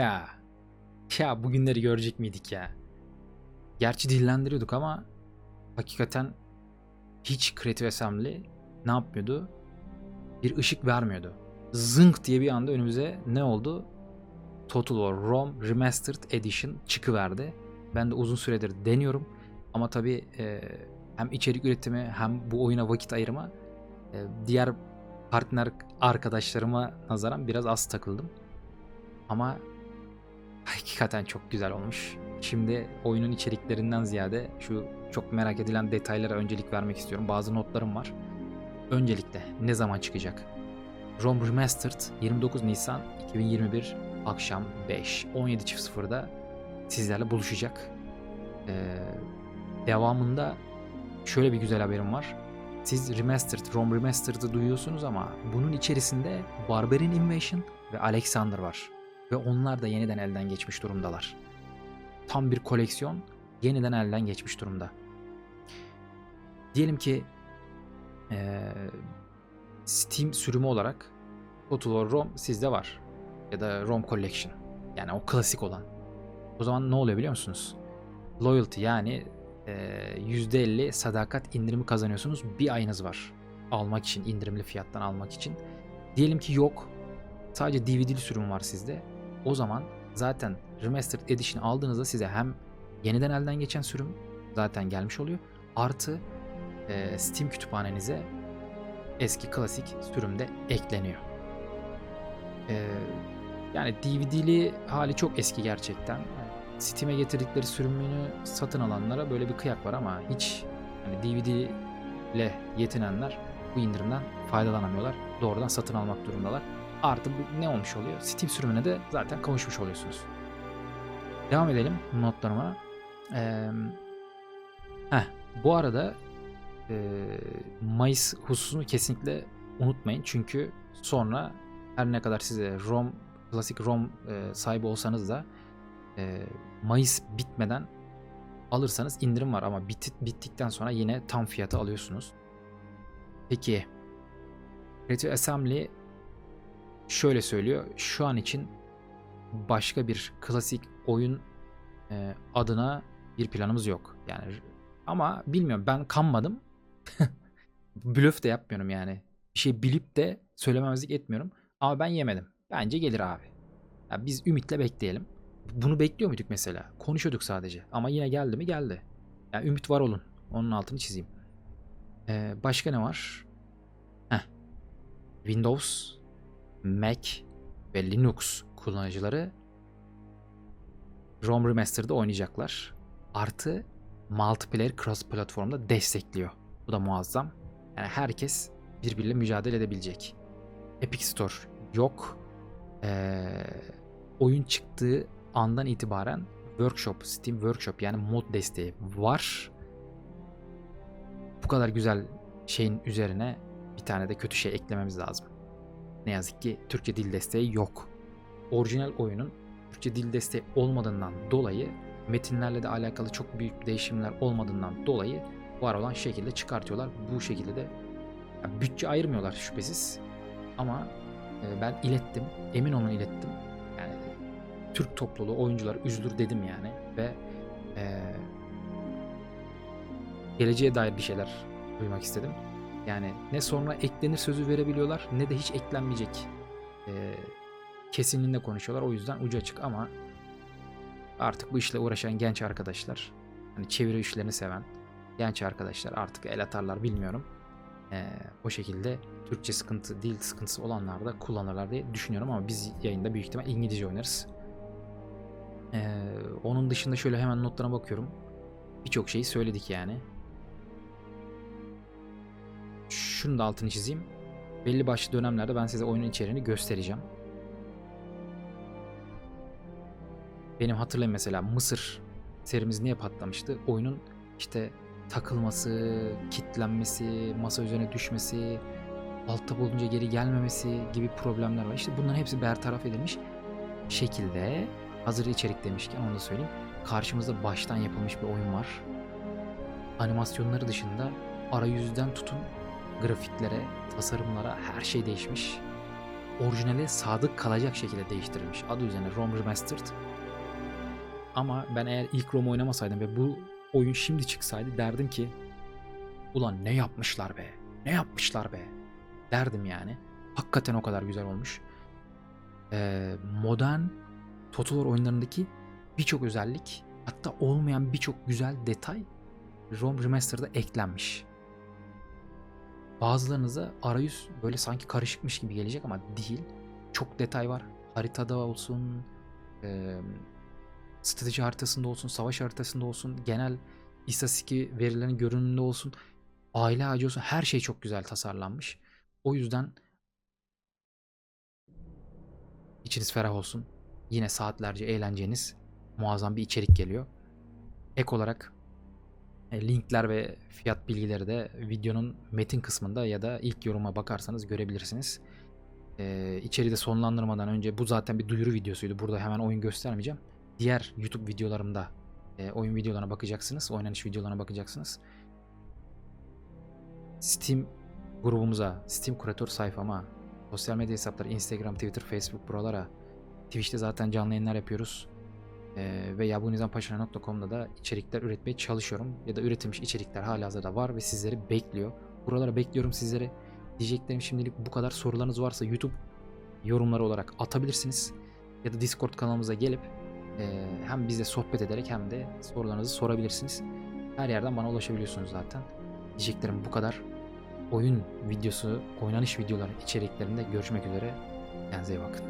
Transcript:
Ya. Ya bugünleri görecek miydik ya? Gerçi dillendiriyorduk ama hakikaten hiç Creative Assembly ne yapmıyordu? Bir ışık vermiyordu. Zınk diye bir anda önümüze ne oldu? Total War ROM Remastered Edition çıkıverdi. Ben de uzun süredir deniyorum. Ama tabii e, hem içerik üretimi hem bu oyuna vakit ayırma e, diğer partner arkadaşlarıma nazaran biraz az takıldım. Ama hakikaten çok güzel olmuş. Şimdi oyunun içeriklerinden ziyade şu çok merak edilen detaylara öncelik vermek istiyorum. Bazı notlarım var. Öncelikle ne zaman çıkacak? ROM Remastered 29 Nisan 2021 akşam 5 17.00'da sizlerle buluşacak. Ee, devamında şöyle bir güzel haberim var. Siz Remastered, ROM Remastered'ı duyuyorsunuz ama bunun içerisinde Barbarian Invasion ve Alexander var. Ve onlar da yeniden elden geçmiş durumdalar. Tam bir koleksiyon yeniden elden geçmiş durumda. Diyelim ki eee, Steam sürümü olarak Total War ROM sizde var. Ya da ROM Collection. Yani o klasik olan. O zaman ne oluyor biliyor musunuz? Loyalty yani eee, %50 sadakat indirimi kazanıyorsunuz. Bir ayınız var. Almak için, indirimli fiyattan almak için. Diyelim ki yok. Sadece DVD'li sürüm var sizde. O zaman zaten Remastered Edition aldığınızda size hem yeniden elden geçen sürüm zaten gelmiş oluyor. Artı eee, Steam kütüphanenize eski klasik sürümde ekleniyor. Eee, yani DVD'li hali çok eski gerçekten. Steam'e getirdikleri sürümünü satın alanlara böyle bir kıyak var ama hiç hani DVD ile yetinenler bu indirimden faydalanamıyorlar. Doğrudan satın almak durumundalar. Artı ne olmuş oluyor? Steam sürümüne de zaten kavuşmuş oluyorsunuz. Devam edelim notlarıma. Ee, heh, bu arada e, Mayıs hususunu kesinlikle unutmayın. Çünkü sonra her ne kadar size ROM, klasik ROM e, sahibi olsanız da e, Mayıs bitmeden alırsanız indirim var ama bit, bittikten sonra yine tam fiyatı alıyorsunuz. Peki Creative Assembly şöyle söylüyor. Şu an için başka bir klasik oyun e, adına bir planımız yok. Yani ama bilmiyorum ben kanmadım. Blöf de yapmıyorum yani. Bir şey bilip de söylememezlik etmiyorum. Ama ben yemedim. Bence gelir abi. Ya biz ümitle bekleyelim. Bunu bekliyor muyduk mesela? Konuşuyorduk sadece. Ama yine geldi mi? Geldi. Yani ümit var olun. Onun altını çizeyim. Ee, başka ne var? Heh. Windows, Mac ve Linux kullanıcıları ROM Remaster'da oynayacaklar. Artı multiplayer cross platformda destekliyor. Bu da muazzam. Yani herkes birbiriyle mücadele edebilecek. Epic Store yok. Ee, oyun çıktığı andan itibaren workshop, Steam Workshop yani mod desteği var. Bu kadar güzel şeyin üzerine bir tane de kötü şey eklememiz lazım. Ne yazık ki Türkçe dil desteği yok. Orijinal oyunun Türkçe dil desteği olmadığından dolayı metinlerle de alakalı çok büyük değişimler olmadığından dolayı var olan şekilde çıkartıyorlar. Bu şekilde de ya bütçe ayırmıyorlar şüphesiz. Ama e, ben ilettim. Emin olun ilettim. Yani Türk topluluğu oyuncular üzülür dedim yani ve e, geleceğe dair bir şeyler duymak istedim. Yani ne sonra eklenir sözü verebiliyorlar ne de hiç eklenmeyecek e, kesinliğinde konuşuyorlar. O yüzden ucu açık ama artık bu işle uğraşan genç arkadaşlar, hani çeviri işlerini seven genç arkadaşlar artık el atarlar bilmiyorum. E, o şekilde Türkçe sıkıntı, dil sıkıntısı olanlar da kullanırlar diye düşünüyorum ama biz yayında büyük ihtimal İngilizce oynarız. E, onun dışında şöyle hemen notlarına bakıyorum. Birçok şeyi söyledik yani. Şunu da altını çizeyim. Belli başlı dönemlerde ben size oyunun içeriğini göstereceğim. Benim hatırlayın mesela Mısır serimiz niye patlamıştı? Oyunun işte takılması, kitlenmesi, masa üzerine düşmesi, altta bulunca geri gelmemesi gibi problemler var. İşte bunların hepsi bertaraf edilmiş şekilde hazır içerik demişken onu da söyleyeyim. Karşımızda baştan yapılmış bir oyun var. Animasyonları dışında arayüzden tutun grafiklere, tasarımlara her şey değişmiş. orijinale sadık kalacak şekilde değiştirilmiş. Adı üzerine ROM Remastered. Ama ben eğer ilk ROM oynamasaydım ve bu oyun şimdi çıksaydı derdim ki ulan ne yapmışlar be, ne yapmışlar be derdim yani. Hakikaten o kadar güzel olmuş. Ee, modern Total War oyunlarındaki birçok özellik hatta olmayan birçok güzel detay ROM Remaster'da eklenmiş. Bazılarınıza arayüz böyle sanki karışıkmış gibi gelecek ama değil. Çok detay var. Haritada olsun, e, strateji haritasında olsun, savaş haritasında olsun, genel istatistik verilerin görünümünde olsun, aile ağacı olsun her şey çok güzel tasarlanmış. O yüzden içiniz ferah olsun. Yine saatlerce eğleneceğiniz muazzam bir içerik geliyor. Ek olarak linkler ve fiyat bilgileri de videonun metin kısmında ya da ilk yoruma bakarsanız görebilirsiniz. Ee, içeride sonlandırmadan önce bu zaten bir duyuru videosuydu. Burada hemen oyun göstermeyeceğim. Diğer YouTube videolarımda e, oyun videolarına bakacaksınız. Oynanış videolarına bakacaksınız. Steam grubumuza, Steam kuratör sayfama, sosyal medya hesapları Instagram, Twitter, Facebook buralara, Twitch'te zaten canlı yayınlar yapıyoruz. Ee, ve yabunizampaşana.com'da da içerikler üretmeye çalışıyorum. Ya da üretilmiş içerikler halihazırda var ve sizleri bekliyor. Buralara bekliyorum sizleri. Diyeceklerim şimdilik bu kadar. Sorularınız varsa YouTube yorumları olarak atabilirsiniz. Ya da Discord kanalımıza gelip e, hem bizle sohbet ederek hem de sorularınızı sorabilirsiniz. Her yerden bana ulaşabiliyorsunuz zaten. Diyeceklerim bu kadar. Oyun videosu, oynanış videoları içeriklerinde görüşmek üzere. Kendinize iyi bakın.